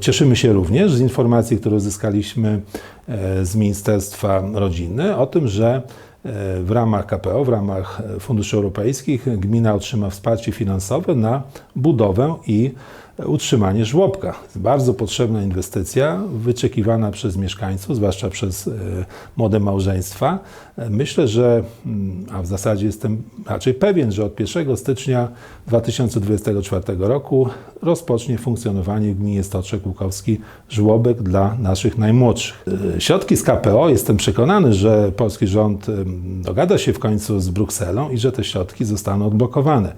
Cieszymy się również z informacji, które uzyskaliśmy e, z Ministerstwa Rodziny o tym, że e, w ramach KPO, w ramach funduszy europejskich gmina otrzyma wsparcie finansowe na budowę i utrzymanie żłobka. Jest bardzo potrzebna inwestycja, wyczekiwana przez mieszkańców, zwłaszcza przez e, młode małżeństwa. E, Myślę, że, mm, a w zasadzie jestem raczej pewien, że od 1 stycznia 2024 roku rozpocznie funkcjonowanie w gminie Stoczek Łukowski żłobek dla naszych najmłodszych. E, Środki z KPO, jestem przekonany, że polski rząd dogada się w końcu z Brukselą i że te środki zostaną odblokowane.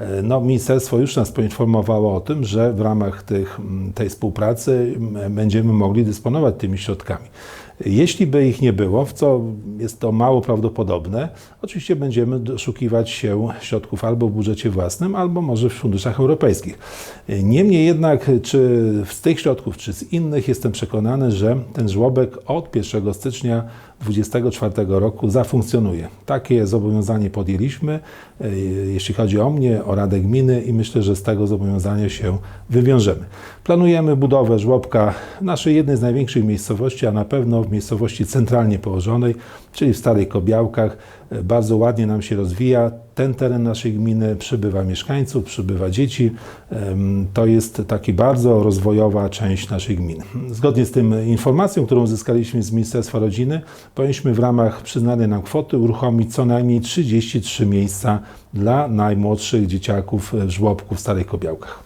E, No, ministerstwo już nas poinformowało o tym, że w ramach tych, tej współpracy będziemy mogli dysponować tymi środkami. Jeśli by ich nie było, w co jest to mało prawdopodobne, oczywiście będziemy doszukiwać się środków albo w budżecie własnym, albo może w funduszach europejskich. Niemniej jednak, czy z tych środków, czy z innych, jestem przekonany, że ten żłobek od 1 stycznia 2024 roku zafunkcjonuje. Takie zobowiązanie podjęliśmy, e, jeśli chodzi o mnie, o Radę Gminy i myślę, że z tego zobowiązania się wywiążemy. Planujemy budowę żłobka w naszej jednej z największych miejscowości, a na pewno w miejscowości centralnie położonej, czyli w Starych Kobiałkach. Bardzo ładnie nam się rozwija. Ten teren naszej gminy przybywa mieszkańców, przybywa dzieci. To jest taki bardzo rozwojowa część naszej gminy. Zgodnie z tym informacją, którą uzyskaliśmy z Ministerstwa Rodziny, powinniśmy w ramach przyznanej nam kwoty uruchomić co najmniej 33 miejsca dla najmłodszych dzieciaków w żłobku w Starych Kobiałkach.